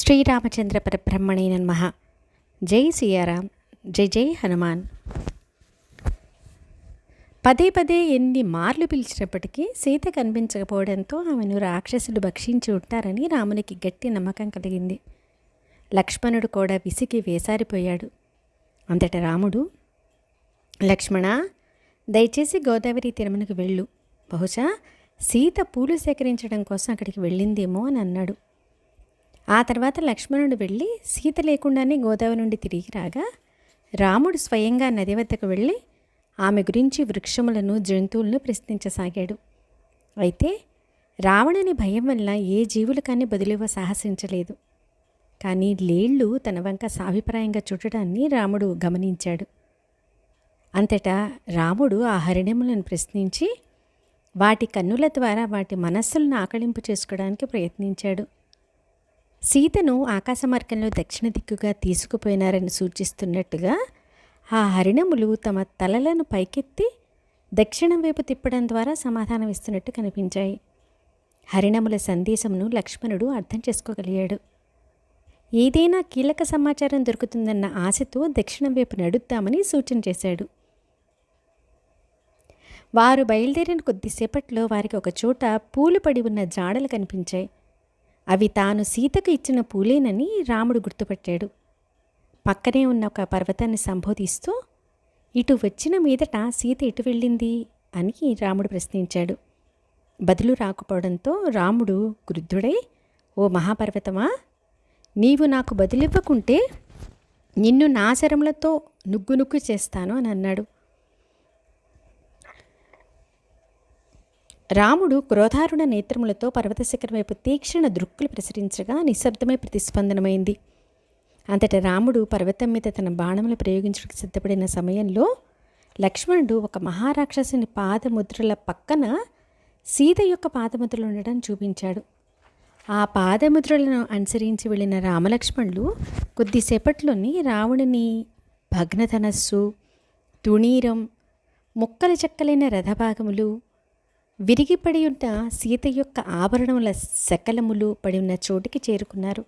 శ్రీరామచంద్ర పరబ్రహ్మణే నమ. జై సియారాం. జై జై హనుమాన్. పదే పదే ఎన్ని మార్లు పిలిచినప్పటికీ సీత కనిపించకపోవడంతో ఆమెను రాక్షసులు భక్షించి ఉంటారని రామునికి గట్టి నమ్మకం కలిగింది. లక్ష్మణుడు కూడా విసిగి వేసారిపోయాడు. అంతట రాముడు లక్ష్మణ దయచేసి గోదావరి తిరుమలకు వెళ్ళు. బహుశా సీత పూలు సేకరించడం కోసం అక్కడికి వెళ్ళిందేమో అని అన్నాడు. ఆ తర్వాత లక్ష్మణుడు వెళ్ళి సీత లేకుండానే గోదావరి నుండి తిరిగి రాగా రాముడు స్వయంగా నది వద్దకు వెళ్ళి ఆమె గురించి వృక్షములను జంతువులను ప్రశ్నించసాగాడు. అయితే రావణుని భయం వల్ల ఏ జీవులు కానీ బదులివ సాహసించలేదు. కానీ లేళ్ళు తన వంక సాభిప్రాయంగా చూడడాన్ని రాముడు గమనించాడు. అంతటా రాముడు ఆ హరిణములను ప్రశ్నించి వాటి కన్నుల ద్వారా వాటి మనస్సులను ఆకళింపు చేసుకోవడానికి ప్రయత్నించాడు. సీతను ఆకాశమార్గంలో దక్షిణ దిక్కుగా తీసుకుపోయినారని సూచిస్తున్నట్టుగా ఆ హరిణములు తమ తలలను పైకెత్తి దక్షిణం వైపు తిప్పడం ద్వారా సమాధానం ఇస్తున్నట్టు కనిపించాయి. హరిణముల సందేశమును లక్ష్మణుడు అర్థం చేసుకోగలిగాడు. ఏదైనా కీలక సమాచారం దొరుకుతుందన్న ఆశతో దక్షిణం వైపు నడుద్దామని సూచన చేశాడు. వారు బయలుదేరిన కొద్దిసేపట్లో వారికి ఒక చోట పూలు పడి ఉన్న జాడలు కనిపించాయి. అవి తాను సీతకు ఇచ్చిన పూలేనని రాముడు గుర్తుపట్టాడు. పక్కనే ఉన్న ఒక పర్వతాన్ని సంబోధిస్తూ ఇటు వచ్చిన మీదట సీత ఎటు వెళ్ళింది? అని రాముడు ప్రశ్నించాడు. బదులు రాకపోవడంతో రాముడు క్రుద్ధుడై ఓ మహాపర్వతమా నీవు నాకు బదులివ్వకుంటే నిన్ను నాశరములతో నుగ్గు నుగ్గు చేస్తాను అని అన్నాడు. రాముడు క్రోధారుణ నేత్రములతో పర్వత శిఖరం వైపు తీక్షణ దృక్కులు ప్రసరించగా నిశ్శబ్దమై ప్రతిస్పందనమైంది. అంతటా రాముడు పర్వతం మీద తన బాణములు ప్రయోగించడానికి సిద్ధపడిన సమయంలో లక్ష్మణుడు ఒక మహారాక్షసుని పాదముద్రల పక్కన సీత యొక్క పాదముద్రలు ఉండడం చూపించాడు. ఆ పాదముద్రలను అనుసరించి వెళ్ళిన రామలక్ష్మణులు కొద్దిసేపట్లోని రావణుని భగ్నధనస్సు తుణీరం ముక్కలు చెక్కలైన రథభాగములు విరిగిపడి ఉన్న సీత యొక్క ఆభరణముల శకలములు పడి ఉన్న చోటికి చేరుకున్నారు.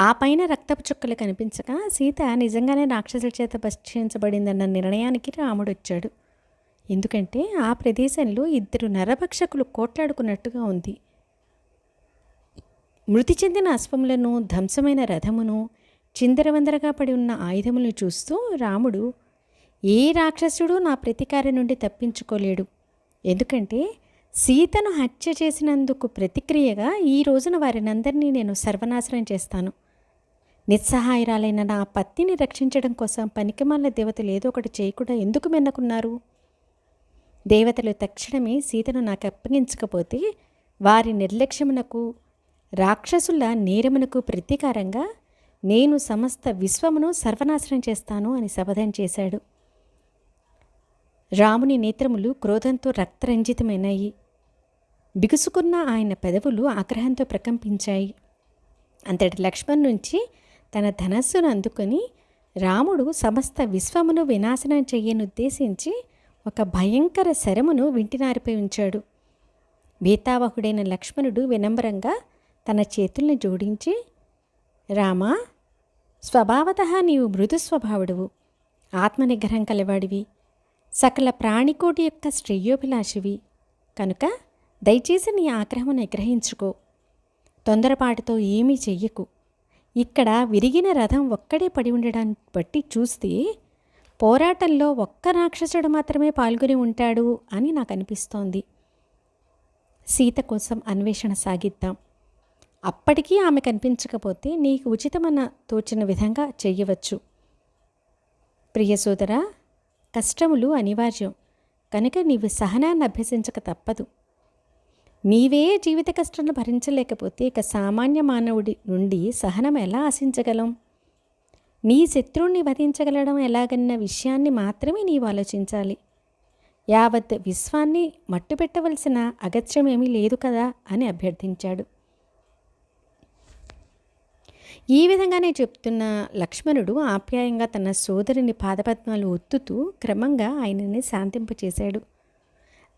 ఆ పైన రక్తపు చుక్కలు కనిపించక సీత నిజంగానే రాక్షసుల చేత భక్షించబడిందన్న నిర్ణయానికి రాముడు వచ్చాడు. ఎందుకంటే ఆ ప్రదేశంలో ఇద్దరు నరభక్షకులు కోట్లాడుకున్నట్టుగా ఉంది. మృతి చెందిన అశ్వములను ధ్వంసమైన రథమును చిందరవందరగా పడి ఉన్న ఆయుధములను చూస్తూ రాముడు ఏ రాక్షసుడు నా ప్రతీకారం నుండి తప్పించుకోలేడు. ఎందుకంటే సీతను హత్య చేసినందుకు ప్రతిక్రియగా ఈ రోజున వారినందరినీ నేను సర్వనాశనం చేస్తాను. నిస్సహాయరాలైన నా పత్తిని రక్షించడం కోసం పనికిమాల దేవతలు ఏదో ఒకటి చేయకుండా ఎందుకు మెన్నకున్నారు? దేవతలు తక్షణమే సీతను నాకు అప్పగించకపోతే వారి నిర్లక్ష్యమునకు రాక్షసుల నేరమునకు ప్రతీకారంగా నేను సమస్త విశ్వమును సర్వనాశనం చేస్తాను అని శపథం చేశాడు. రాముని నేత్రములు క్రోధంతో రక్తరంజితమైనాయి. బిగుసుకున్న ఆయన పెదవులు ఆగ్రహంతో ప్రకంపించాయి. అంతటి లక్ష్మణ్ నుంచి తన ధనస్సును అందుకొని రాముడు సమస్త విశ్వమును వినాశనం చెయ్యనుద్దేశించి ఒక భయంకర శరమును వింటినారిపై ఉంచాడు. భీతావహుడైన లక్ష్మణుడు వినమ్రంగా తన చేతుల్ని జోడించి రామా స్వభావత నీవు మృదు స్వభావుడువు. ఆత్మనిగ్రహం కలవాడివి. సకల ప్రాణికోటి యొక్క శ్రేయోభిలాషివి. కనుక దయచేసి నీ ఆగ్రహం నిగ్రహించుకో. తొందరపాటుతో ఏమీ చెయ్యకు. ఇక్కడ విరిగిన రథం ఒక్కడే పడి ఉండడాన్ని బట్టి చూస్తే పోరాటంలో ఒక్క రాక్షసుడు మాత్రమే పాల్గొని ఉంటాడు అని నాకు అనిపిస్తోంది సీత కోసం అన్వేషణ సాగిద్దాం. అప్పటికీ ఆమె కనిపించకపోతే నీకు ఉచితమన్న తోచిన విధంగా చెయ్యవచ్చు. ప్రియ సోదరా కష్టములు అనివార్యం. కనుక నీవు సహనాన్ని అభ్యసించక తప్పదు. నీవే జీవిత కష్టాలను భరించలేకపోతే ఇక సామాన్య మానవుడి నుండి సహనం ఎలా ఆశించగలం? నీ శత్రువుని వధించగలడం ఎలాగన్న విషయాన్ని మాత్రమే నీవు ఆలోచించాలి. యావత్ విశ్వాన్ని మట్టుపెట్టవలసిన అగత్యమేమీ లేదు కదా అని అభ్యర్థించాడు. ఈ విధంగానే చెప్తున్న లక్ష్మణుడు ఆప్యాయంగా తన సోదరుని పాదపద్మాలు ఒత్తుతూ క్రమంగా ఆయనని శాంతింపచేశాడు.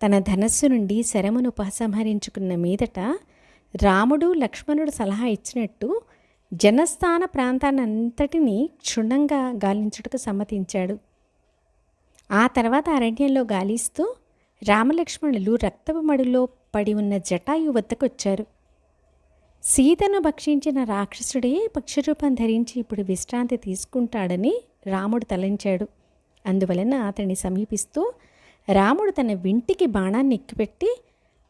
తన ధనస్సు నుండి శరమును ఉపసంహరించుకున్న మీదట రాముడు లక్ష్మణుడు సలహా ఇచ్చినట్టు జనస్థాన ప్రాంతాన్నంతటినీ క్షుణ్ణంగా గాలించుటకు సమ్మతించాడు. ఆ తర్వాత అరణ్యంలో గాలిస్తూ రామలక్ష్మణులు రక్తపు మడిలో పడి ఉన్న జటాయు వద్దకు వచ్చారు సీతను భక్షించిన రాక్షసుడే పక్షరూపం ధరించి ఇప్పుడు విశ్రాంతి తీసుకుంటాడని రాముడు తలంచాడు. అందువలన అతన్ని సమీపిస్తూ రాముడు తన వింటికి బాణాన్ని ఎక్కిపెట్టి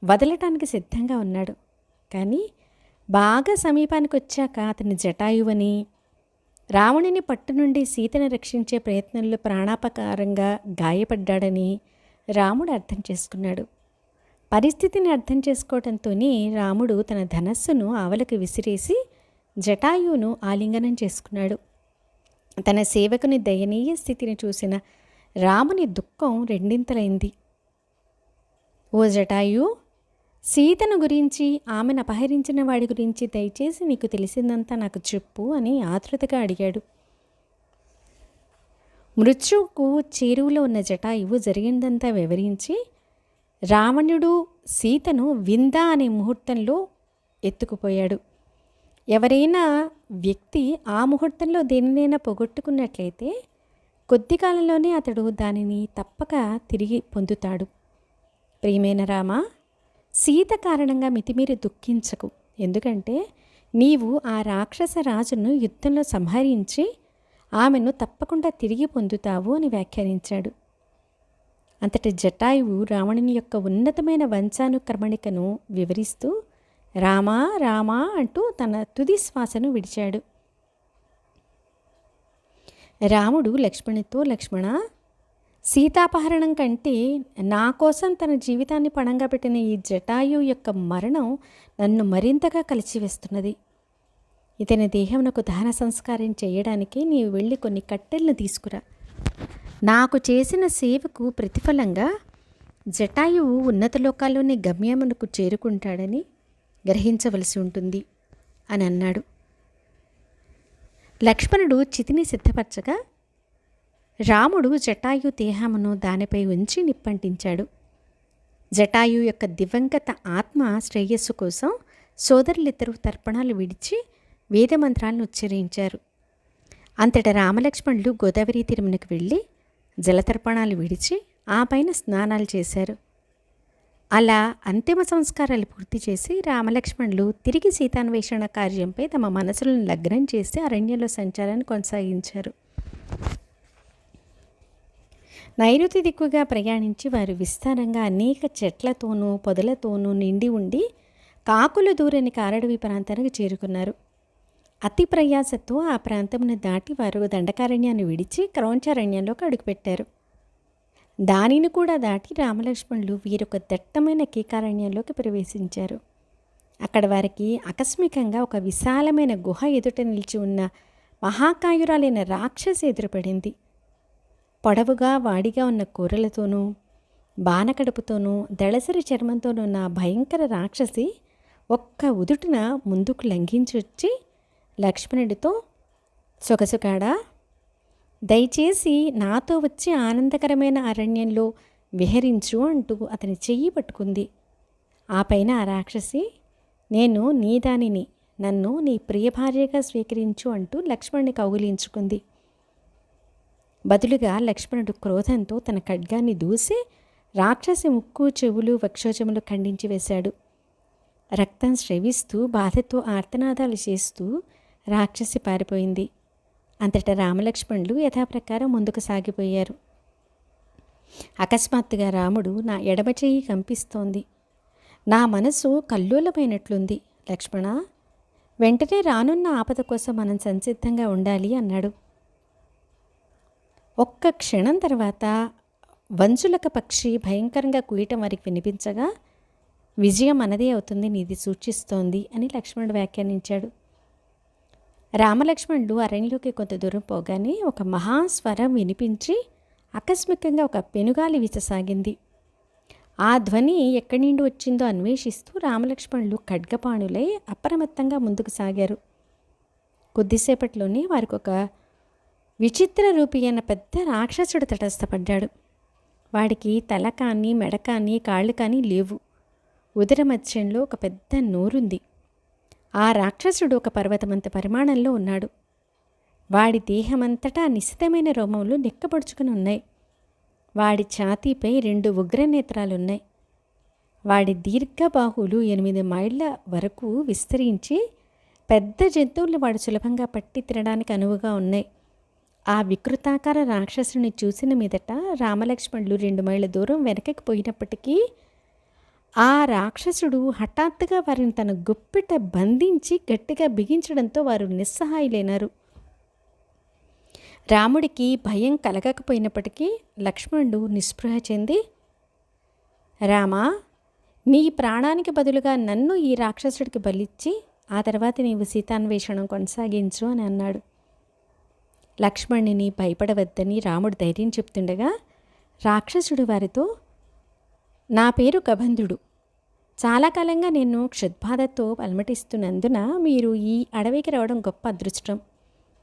వదలటానికి సిద్ధంగా ఉన్నాడు. కానీ బాగా సమీపానికి వచ్చాక అతని జటాయువని రావణుని పట్టు నుండి సీతను రక్షించే ప్రయత్నంలో ప్రాణాపకారంగా గాయపడ్డాడని రాముడు అర్థం చేసుకున్నాడు. పరిస్థితిని అర్థం చేసుకోవడంతోనే రాముడు తన ధనస్సును ఆవలకు విసిరేసి జటాయువును ఆలింగనం చేసుకున్నాడు. తన సేవకుని దయనీయ స్థితిని చూసిన రాముని దుఃఖం రెండింతలైంది. ఓ జటాయు సీతను గురించి ఆమెను అపహరించిన వాడి గురించి దయచేసి నీకు తెలిసిందంతా నాకు చెప్పు అని ఆతృతగా అడిగాడు. మృత్యువుకు చేరువలో ఉన్న జటాయువు జరిగిందంతా వివరించి రావణుడు సీతను విందా అనే ముహూర్తంలో ఎత్తుకుపోయాడు. ఎవరైనా వ్యక్తి ఆ ముహూర్తంలో దేనినైనా పొగొట్టుకున్నట్లయితే కొద్ది కాలంలోనే అతడు దానిని తప్పక తిరిగి పొందుతాడు. ప్రియమైన రామ సీత కారణంగా మితిమీరి దుఃఖించకు. ఎందుకంటే నీవు ఆ రాక్షస రాజును యుద్ధంలో సంహరించి ఆమెను తప్పకుండా తిరిగి పొందుతావు అని వ్యాఖ్యానించాడు. అంతటి జటాయువు రావణుని యొక్క ఉన్నతమైన వంశానుక్రమణికను వివరిస్తూ రామా రామా అంటూ తన తుది శ్వాసను విడిచాడు. రాముడు లక్ష్మణితో లక్ష్మణ సీతాపహరణం కంటే నా కోసం తన జీవితాన్ని పణంగా పెట్టిన ఈ జటాయు యొక్క మరణం నన్ను మరింతగా కలిసివేస్తున్నది. ఇతని దేహమునకు దహన సంస్కారం చేయడానికి నీవు వెళ్ళి కొన్ని కట్టెలను తీసుకురా. నాకు చేసిన సేవకు ప్రతిఫలంగా జటాయువు ఉన్నత లోకాల్లోని గమ్యమునకు చేరుకుంటాడని గ్రహించవలసి ఉంటుంది అని అన్నాడు. లక్ష్మణుడు చితిని సిద్ధపరచగా రాముడు జటాయు దేహమును దానిపై ఉంచి నిప్పంటించాడు. జటాయు యొక్క దివంగత ఆత్మ శ్రేయస్సు కోసం సోదరులిద్దరూ తర్పణాలు విడిచి వేదమంత్రాలను ఉచ్చరించారు. అంతట రామలక్ష్మణులు గోదావరి తీరమునకు వెళ్ళి జలతర్పణాలు విడిచి ఆ పైన స్నానాలు చేశారు. అలా అంతిమ సంస్కారాలు పూర్తి చేసి రామలక్ష్మణులు తిరిగి సీతాన్వేషణ కార్యంపై తమ మనసులను లగ్నం చేసి అరణ్యంలో సంచారాన్ని కొనసాగించారు. నైరుతి దిక్కుగా ప్రయాణించి వారు విస్తారంగా అనేక చెట్లతోనూ పొదలతోనూ నిండి ఉండి కాకులు దూరని కారడవి ప్రాంతానికి చేరుకున్నారు. అతి ప్రయాసతో ఆ ప్రాంతమును దాటి వారు దండకారణ్యాన్ని విడిచి క్రౌంచారణ్యంలోకి అడుగుపెట్టారు. దానిని కూడా దాటి రామలక్ష్మణులు వీరొక దట్టమైన కీకారణ్యంలోకి ప్రవేశించారు. అక్కడ వారికి ఆకస్మికంగా ఒక విశాలమైన గుహ ఎదుట నిలిచి ఉన్న మహాకాయురాలైన రాక్షసి ఎదురుపడింది. పొడవుగా వాడిగా ఉన్న కూరలతోనూ బానకడుపుతోనూ దళసరి చర్మంతోనూ ఉన్న భయంకర రాక్షసి ఒక్క ఉదుటిన ముందుకు లంఘించి వచ్చి లక్ష్మణుడితో సొగసుకాడా దయచేసి నాతో వచ్చి ఆనందకరమైన అరణ్యంలో విహరించు అంటూ అతని చెయ్యి పట్టుకుంది. ఆ పైన ఆ రాక్షసి నేను నీ దానిని నన్ను నీ ప్రియ భార్యగా స్వీకరించు అంటూ లక్ష్మణుని కౌగిలించుకుంది. బదులుగా లక్ష్మణుడు క్రోధంతో తన ఖడ్గాన్ని దూసి రాక్షసి ముక్కు చెవులు వక్షోజములు ఖండించి వేశాడు. రక్తం స్రవిస్తూ బాధతో ఆర్తనాదాలు చేస్తూ రాక్షసి పారిపోయింది. అంతటా రామలక్ష్మణులు యథాప్రకారం ముందుకు సాగిపోయారు. అకస్మాత్తుగా రాముడు నా ఎడమ చెయ్యి కంపిస్తోంది. నా మనసు కల్లోలమైనట్లుంది. లక్ష్మణ వెంటనే రానున్న ఆపద కోసం మనం సంసిద్ధంగా ఉండాలి అన్నాడు. ఒక్క క్షణం తర్వాత వంచులక పక్షి భయంకరంగా కుయటం వారికి వినిపించగా విజయం మనదే అవుతుంది నీది సూచిస్తోంది అని లక్ష్మణుడు వ్యాఖ్యానించాడు. రామలక్ష్మణుడు అరణ్యంలోకి కొంత దూరం పోగానే ఒక మహాస్వరం వినిపించి ఆకస్మికంగా ఒక పెనుగాలి వీచసాగింది. ఆ ధ్వని ఎక్కడి నుండి వచ్చిందో అన్వేషిస్తూ రామలక్ష్మణులు ఖడ్గపాణులై అప్రమత్తంగా ముందుకు సాగారు. కొద్దిసేపట్లోనే వారికి ఒక విచిత్ర రూపి అయిన పెద్ద రాక్షసుడు తటస్థపడ్డాడు. వాడికి తల కానీ మెడ కానీ కాళ్ళు కానీ లేవు. ఉదర మధ్యంలో ఒక పెద్ద నోరుంది. ఆ రాక్షసుడు ఒక పర్వతమంత పరిమాణంలో ఉన్నాడు. వాడి దేహమంతటా నిశితమైన రోమములు నిక్కపడుచుకుని ఉన్నాయి. వాడి ఛాతీపై రెండు ఉగ్రనేత్రాలున్నాయి. వాడి దీర్ఘబాహువులు ఎనిమిది మైళ్ళ వరకు విస్తరించి పెద్ద జంతువులు వాడు సులభంగా పట్టి తినడానికి అనువుగా ఉన్నాయి. ఆ వికృతాకార రాక్షసుని చూసిన మీదట రామలక్ష్మణులు రెండు మైళ్ళ దూరం వెనకకి పోయినప్పటికీ ఆ రాక్షసుడు హఠాత్తుగా వారిని తన గుప్పిట బంధించి గట్టిగా బిగించడంతో వారు నిస్సహాయులైనారు. రాముడికి భయం కలగకపోయినప్పటికీ లక్ష్మణుడు నిస్పృహ చెంది రామా నీ ప్రాణానికి బదులుగా నన్ను ఈ రాక్షసుడికి బలిచ్చి ఆ తర్వాత నీవు సీతాన్వేషణం కొనసాగించు అని అన్నాడు. లక్ష్మణుని భయపడవద్దని రాముడు ధైర్యం చెప్తుండగా రాక్షసుడు వారితో నా పేరు కబంధుడు. చాలా కాలంగా నేను క్షుద్బాధతో అలమటిస్తున్నందున మీరు ఈ అడవికి రావడం గొప్ప అదృష్టం.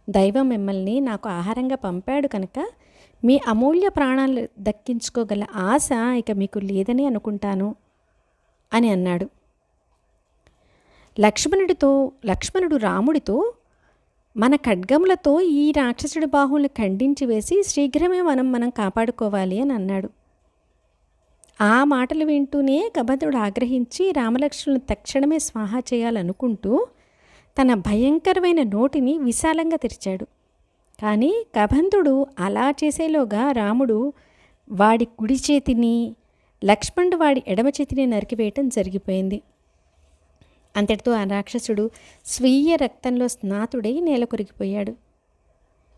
దైవం మిమ్మల్ని నాకు ఆహారంగా పంపాడు కనుక మీ అమూల్య ప్రాణాలు దక్కించుకోగల ఆశ ఇక మీకు లేదని అనుకుంటాను అని అన్నాడు. లక్ష్మణుడితో లక్ష్మణుడు రాముడితో మన ఖడ్గములతో ఈ రాక్షసుడి బాహువులను ఖండించి వేసి శీఘ్రమే మనం మనం కాపాడుకోవాలి అని అన్నాడు. ఆ మాటలు వింటూనే కబంధుడు ఆగ్రహించి రామలక్ష్మణులు తక్షణమే స్వాహా చేయాలనుకుంటూ తన భయంకరమైన నోటిని విశాలంగా తెరిచాడు. కానీ కబంధుడు అలా చేసేలోగా రాముడు వాడి కుడి చేతిని లక్ష్మణుడు వాడి ఎడమ చేతిని నరికివేయటం జరిగిపోయింది. అంతటితో ఆ రాక్షసుడు స్వీయ రక్తంలో స్నాతుడై నేల కొరిగిపోయాడు.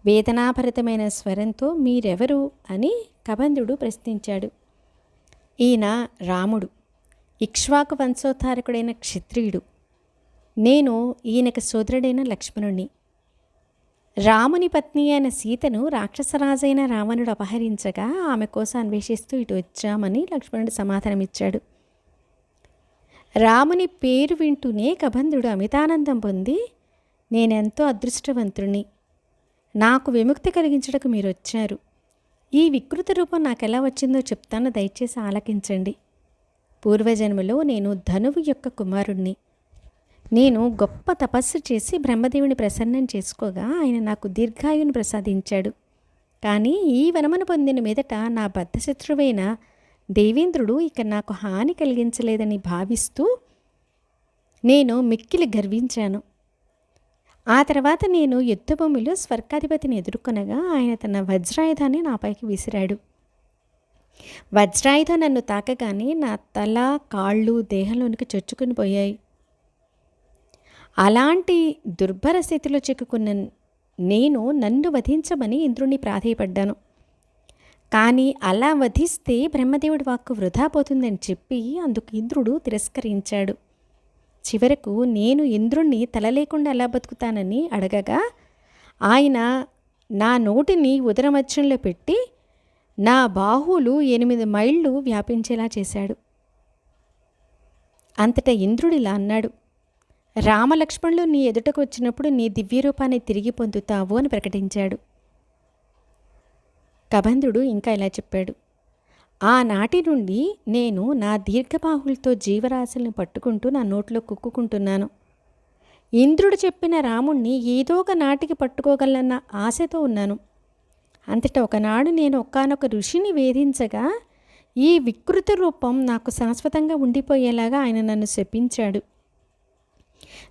వేదనాభరితమైన స్వరంతో మీరెవరు? అని కబంధుడు ప్రశ్నించాడు. ఈయన రాముడు. ఇక్ష్వాకు వంశోద్ధారకుడైన క్షత్రియుడు. నేను ఈయనకు సోదరుడైన లక్ష్మణుణ్ణి. రాముని పత్ని అయిన సీతను రాక్షసరాజైన రావణుడు అపహరించగా ఆమె కోసం అన్వేషిస్తూ ఇటు వచ్చామని లక్ష్మణుడు సమాధానమిచ్చాడు. రాముని పేరు వింటూనే కబంధుడు అమితానందం పొంది నేనెంతో అదృష్టవంతుణ్ణి. నాకు విముక్తి కలిగించడానికి మీరు వచ్చారు ఈ వికృత రూపం నాకు ఎలా వచ్చిందో చెప్తాను దయచేసి ఆలకించండి. పూర్వజన్మలో నేను ధనువు యొక్క కుమారుణ్ణి. నేను గొప్ప తపస్సు చేసి బ్రహ్మదేవుని ప్రసన్నం చేసుకోగా ఆయన నాకు దీర్ఘాయుని ప్రసాదించాడు. కానీ ఈ వనమను పొందిన మీదట నా బద్ధశత్రువైన దేవేంద్రుడు ఇక నాకు హాని కలిగించలేదని భావిస్తూ నేను మిక్కిలి గర్వించాను. ఆ తర్వాత నేను యుద్ధభూమిలో స్వర్గాధిపతిని ఎదుర్కొనగా ఆయన తన వజ్రాయుధాన్ని నాపైకి విసిరాడు. వజ్రాయుధం నన్ను తాకగానే నా తల కాళ్ళు దేహంలోనికి చొచ్చుకుని పోయాయి. అలాంటి దుర్భర స్థితిలో చిక్కుకున్న నేను నన్ను వధించమని ఇంద్రుణ్ణి ప్రాధేయపడ్డాను. కానీ అలా వధిస్తే బ్రహ్మదేవుడి వాక్కు వృధా పోతుందని చెప్పి అందుకు ఇంద్రుడు తిరస్కరించాడు. చివరకు నేను ఇంద్రుణ్ణి తల లేకుండా ఎలా బతుకుతానని అడగగా ఆయన నా నోటిని ఉదరమచ్చంలో పెట్టి నా బాహువులు ఎనిమిది మైళ్ళు వ్యాపించేలా చేశాడు. అంతటా ఇంద్రుడిలా అన్నాడు రామలక్ష్మణులు నీ ఎదుటకు వచ్చినప్పుడు నీ దివ్యరూపాన్ని తిరిగి పొందుతావు అని ప్రకటించాడు. కబంధుడు ఇంకా ఇలా చెప్పాడు ఆనాటి నుండి నేను నా దీర్ఘబాహులతో జీవరాశుల్ని పట్టుకుంటూ నా నోట్లో కుక్కుకుంటున్నాను. ఇంద్రుడు చెప్పిన రాముణ్ణి ఏదో ఒక నాటికి పట్టుకోగలన్న ఆశతో ఉన్నాను. అంతటా ఒకనాడు నేను ఒకానొక ఋషిని వేధించగా ఈ వికృత రూపం నాకు శాశ్వతంగా ఉండిపోయేలాగా ఆయన నన్ను శపించాడు.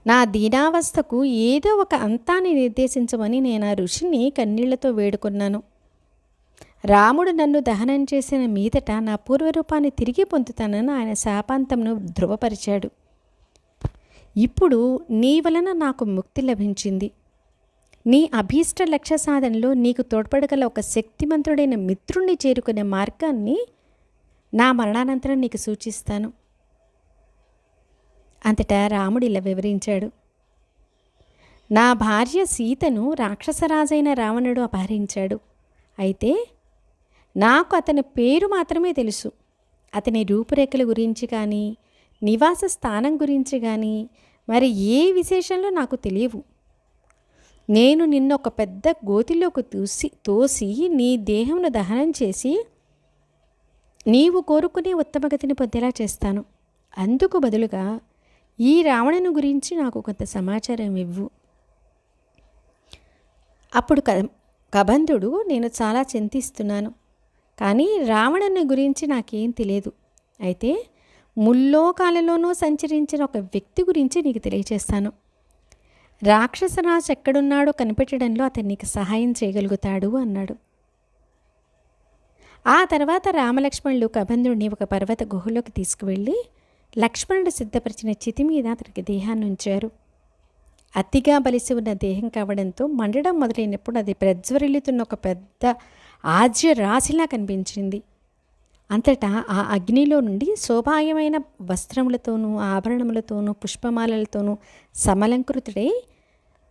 నా దీనావస్థకు ఏదో ఒక అంతాన్ని నిర్దేశించమని నేను ఆ ఋషిని కన్నీళ్ళతో వేడుకున్నాను. రాముడు నన్ను దహనం చేసిన మీదట నా పూర్వరూపాన్ని తిరిగి పొందుతానని ఆయన శాపాంతంను ధృవపరిచాడు. ఇప్పుడు నీ వలన నాకు ముక్తి లభించింది. నీ అభీష్ట లక్ష్య సాధనలో నీకు తోడ్పడగల ఒక శక్తిమంతుడైన మిత్రుణ్ణి చేరుకునే మార్గాన్ని నా మరణానంతరం నీకు సూచిస్తాను. అంతటా రాముడు ఇలా వివరించాడు. నా భార్య సీతను రాక్షసరాజైన రావణుడు అపహరించాడు. అయితే నాకు అతని పేరు మాత్రమే తెలుసు. అతని రూపురేఖల గురించి కానీ నివాస స్థానం గురించి కానీ మరి ఏ విశేషంలో నాకు తెలియవు. నేను నిన్న ఒక పెద్ద గోతిలోకి తూసి తోసి నీ దేహంను దహనం చేసి నీవు కోరుకునే ఉత్తమగతిని పొందేలా చేస్తాను. అందుకు బదులుగా ఈ రావణను గురించి నాకు కొంత సమాచారం ఇవ్వు. అప్పుడు కబంధుడు నేను చాలా చింతిస్తున్నాను. కానీ రావణుని గురించి నాకేం తెలియదు. అయితే ముల్లోకాలలోనూ సంచరించిన ఒక వ్యక్తి గురించి నీకు తెలియజేస్తాను రాక్షసరాజు ఎక్కడున్నాడో కనిపెట్టడంలో అతను నీకు సహాయం చేయగలుగుతాడు అన్నాడు. ఆ తర్వాత రామలక్ష్మణులు కబంధుడిని ఒక పర్వత గుహలోకి తీసుకువెళ్ళి లక్ష్మణుడు సిద్ధపరిచిన చితి మీద అతనికి దేహాన్ని ఉంచారు. అతిగా బలిసి ఉన్న దేహం కావడంతో మండడం మొదలైనప్పుడు అది ప్రజ్వరిల్లుతున్న ఒక పెద్ద ఆజ్య రాశిలా కనిపించింది. అంతటా ఆ అగ్నిలో నుండి శోభాయమైన వస్త్రములతోనూ ఆభరణములతోనూ పుష్పమాలలతోనూ సమలంకృతుడై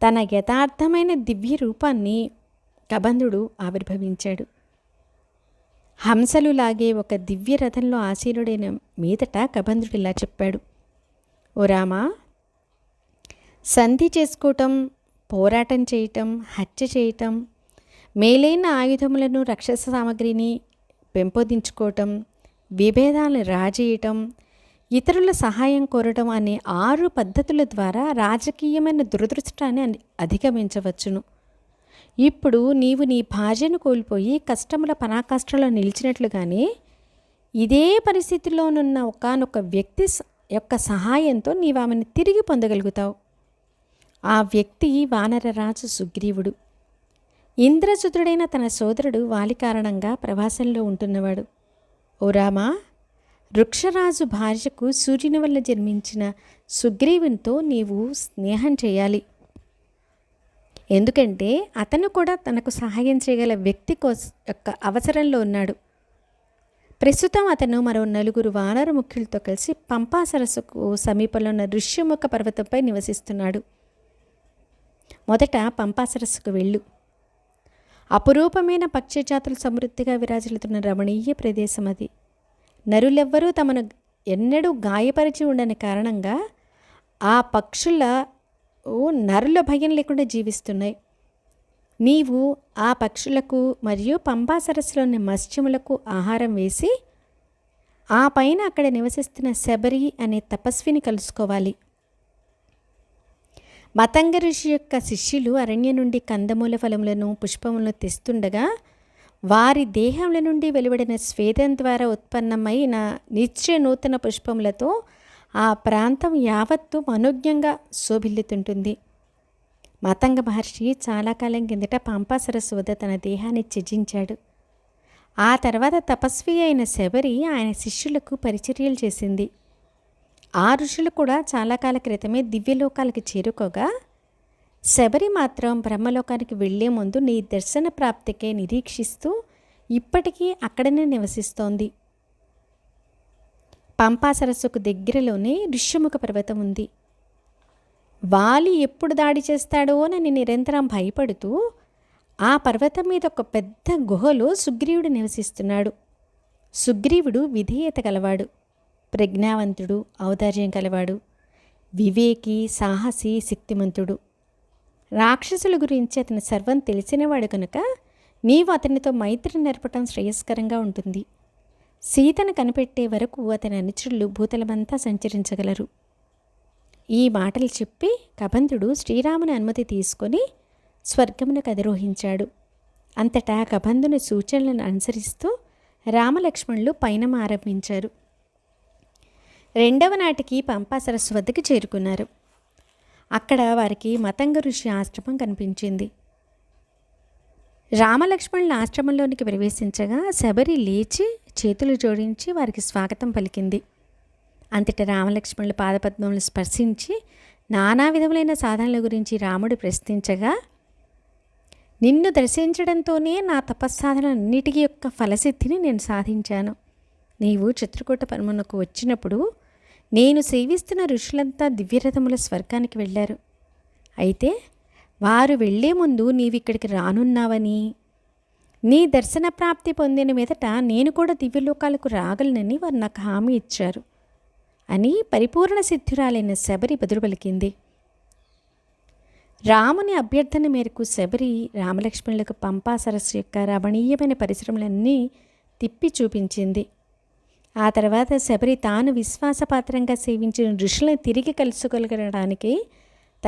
తన యథార్థమైన దివ్య రూపాన్ని కబంధుడు ఆవిర్భవించాడు. హంసలు లాగే ఒక దివ్య రథంలో ఆశీనుడైన మీదట కబంధుడు ఇలా చెప్పాడు. ఓ రామా సంధి చేసుకోవటం పోరాటం చేయటం హత్య చేయటం మేలైన ఆయుధములను రక్షస సామగ్రిని పెంపొందించుకోవటం విభేదాలను రాజేయటం ఇతరుల సహాయం కోరటం అనే ఆరు పద్ధతుల ద్వారా రాజకీయమైన దురదృష్టాన్ని అధిగమించవచ్చును. ఇప్పుడు నీవు నీ భార్యను కోల్పోయి కష్టముల పరాకాష్ఠలో నిలిచినట్లుగానే ఇదే పరిస్థితిలోనున్న ఒకానొక వ్యక్తి యొక్క సహాయంతో నీవు ఆమెను తిరిగి పొందగలుగుతావు. ఆ వ్యక్తి వానరరాజు సుగ్రీవుడు. ఇంద్రసుతుడైన తన సోదరుడు వాలి కారణంగా ప్రవాసంలో ఉంటున్నవాడు. ఓ రామా వృక్షరాజు భార్యకు సూర్యుని వల్ల జన్మించిన సుగ్రీవునితో నీవు స్నేహం చేయాలి. ఎందుకంటే అతను కూడా తనకు సహాయం చేయగల వ్యక్తి కోస యొక్క అవసరంలో ఉన్నాడు. ప్రస్తుతం అతను మరో నలుగురు వానర ముఖ్యులతో కలిసి పంపా సరస్సుకు సమీపంలో ఉన్న ఋష్యముఖ పర్వతంపై నివసిస్తున్నాడు. మొదట పంపా సరస్సుకు వెళ్ళు. అపురూపమైన పక్షి జాతులు సమృద్ధిగా విరాజిల్లుతున్న రమణీయ ప్రదేశం అది. నరులెవ్వరూ తమను ఎన్నడూ గాయపరిచి ఉండని కారణంగా ఆ పక్షుల ఓ నరుల భయం లేకుండా జీవిస్తున్నాయి. నీవు ఆ పక్షులకు మరియు పంపా సరస్సులోని మత్స్యములకు ఆహారం వేసి ఆ పైన అక్కడ నివసిస్తున్న శబరి అనే తపస్విని కలుసుకోవాలి. మతంగ ఋషి యొక్క శిష్యులు అరణ్య నుండి కందమూల ఫలములను పుష్పములను తెస్తుండగా వారి దేహముల నుండి వెలువడిన స్వేదం ద్వారా ఉత్పన్నమైన నిత్య నూతన పుష్పములతో ఆ ప్రాంతం యావత్తు మనోజ్ఞంగా శోభిల్లుతుంటుంది. మతంగ మహర్షి చాలా కాలం కిందట పంపా సరస్సు వద్ద తన దేహాన్ని త్యజించాడు. ఆ తర్వాత తపస్వి అయిన శబరి ఆయన శిష్యులకు పరిచర్యలు చేసింది. ఆ ఋషులు కూడా చాలా కాల క్రితమే దివ్యలోకాలకు చేరుకోగా శబరి మాత్రం బ్రహ్మలోకానికి వెళ్ళే ముందు నీ దర్శన ప్రాప్తికే నిరీక్షిస్తూ ఇప్పటికీ అక్కడనే నివసిస్తోంది. పంపా సరస్సుకు దగ్గరలోనే ఋష్యముఖ పర్వతం ఉంది. వాలి ఎప్పుడు దాడి చేస్తాడో అని నిరంతరం భయపడుతూ ఆ పర్వతం మీద ఒక పెద్ద గుహలో సుగ్రీవుడు నివసిస్తున్నాడు. సుగ్రీవుడు విధేయత గలవాడు. ప్రజ్ఞావంతుడు ఔదార్యం కలవాడు వివేకి సాహసి శక్తిమంతుడు. రాక్షసుల గురించి అతని సర్వం తెలిసినవాడు కనుక నీవు అతనితో మైత్రి నేర్పటం శ్రేయస్కరంగా ఉంటుంది. సీతను కనిపెట్టే వరకు అతని అనుచరులు భూతలమంతా సంచరించగలరు. ఈ మాటలు చెప్పి కబంధుడు శ్రీరాముని అనుమతి తీసుకొని స్వర్గమునకు అధిరోహించాడు. అంతటా కబంధుని సూచనలను అనుసరిస్తూ రామలక్ష్మణులు పయనం ఆరంభించారు రెండవ నాటికి పంపా సరస్సు వద్దకు చేరుకున్నారు. అక్కడ వారికి మతంగ ఋషి ఆశ్రమం కనిపించింది. రామలక్ష్మణుల ఆశ్రమంలోనికి ప్రవేశించగా శబరి లేచి చేతులు జోడించి వారికి స్వాగతం పలికింది. అంతటి రామలక్ష్మణుల పాదపద్మములు స్పర్శించి నానా విధములైన సాధనల గురించి రాముడు ప్రశ్నించగా నిన్ను దర్శించడంతోనే నా తపస్సాధనన్నిటికీ యొక్క ఫలసిద్ధిని నేను సాధించాను. నీవు చిత్రకూట పరమునకు వచ్చినప్పుడు నేను సేవిస్తున్న ఋషులంతా దివ్యరథముల స్వర్గానికి వెళ్ళారు. అయితే వారు వెళ్ళే ముందు నీవిక్కడికి రానున్నావని నీ దర్శన ప్రాప్తి పొందిన మీదట నేను కూడా దివ్యలోకాలకు రాగలనని వారు నాకు హామీ ఇచ్చారు అని పరిపూర్ణ సిద్ధురాలైన శబరి బదులు పలికింది. రాముని అభ్యర్థన మేరకు శబరి రామలక్ష్మణులకు పంపా సరస్సు యొక్క రమణీయమైన పరిశ్రమలన్నీ తిప్పి చూపించింది. ఆ తర్వాత శబరి తాను విశ్వాసపాత్రంగా సేవించిన ఋషులను తిరిగి కలుసుకోగలగడానికి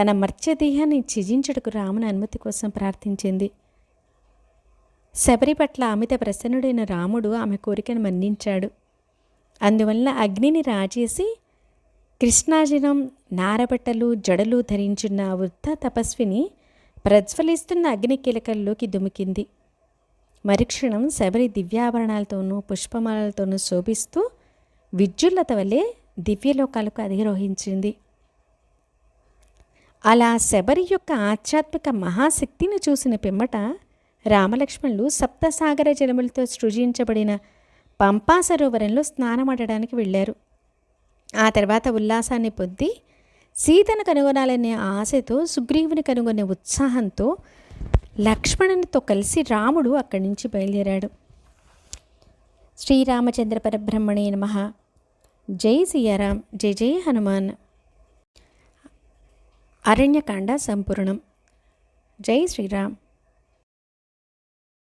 తన మర్త్యదేహాన్ని త్యజించుటకు రాముని అనుమతి కోసం ప్రార్థించింది. శబరి పట్ల అమిత ప్రసన్నుడైన రాముడు ఆమె కోరికను మన్నించాడు. అందువల్ల అగ్నిని రాజేసి కృష్ణాజినం నారబట్టలు జడలు ధరించున్న వృద్ధ తపస్విని ప్రజ్వలిస్తున్న అగ్ని కిలకల్లోకి దుమికింది. మరుక్షణం శబరి దివ్యాభరణాలతోనూ పుష్పమాలతోనూ శోభిస్తూ విద్యుల్లత వలె దివ్యలోకాలకు అధిరోహించింది. అలా శబరి యొక్క ఆధ్యాత్మిక మహాశక్తిని చూసిన పిమ్మట రామలక్ష్మణులు సప్తసాగర జలములతో సృజించబడిన పంపా సరోవరంలో స్నానమాడడానికి వెళ్ళారు. ఆ తర్వాత ఉల్లాసాన్ని పొంది సీతను కనుగొనాలనే ఆశతో సుగ్రీవుని కనుగొనే ఉత్సాహంతో లక్ష్మణునితో కలిసి రాముడు అక్కడి నుంచి బయలుదేరాడు. శ్రీరామచంద్ర పరబ్రహ్మణే నమ. జై సీయారాం. జై జై హనుమాన్. అరణ్యకాండ సంపూర్ణం. జై శ్రీరామ్.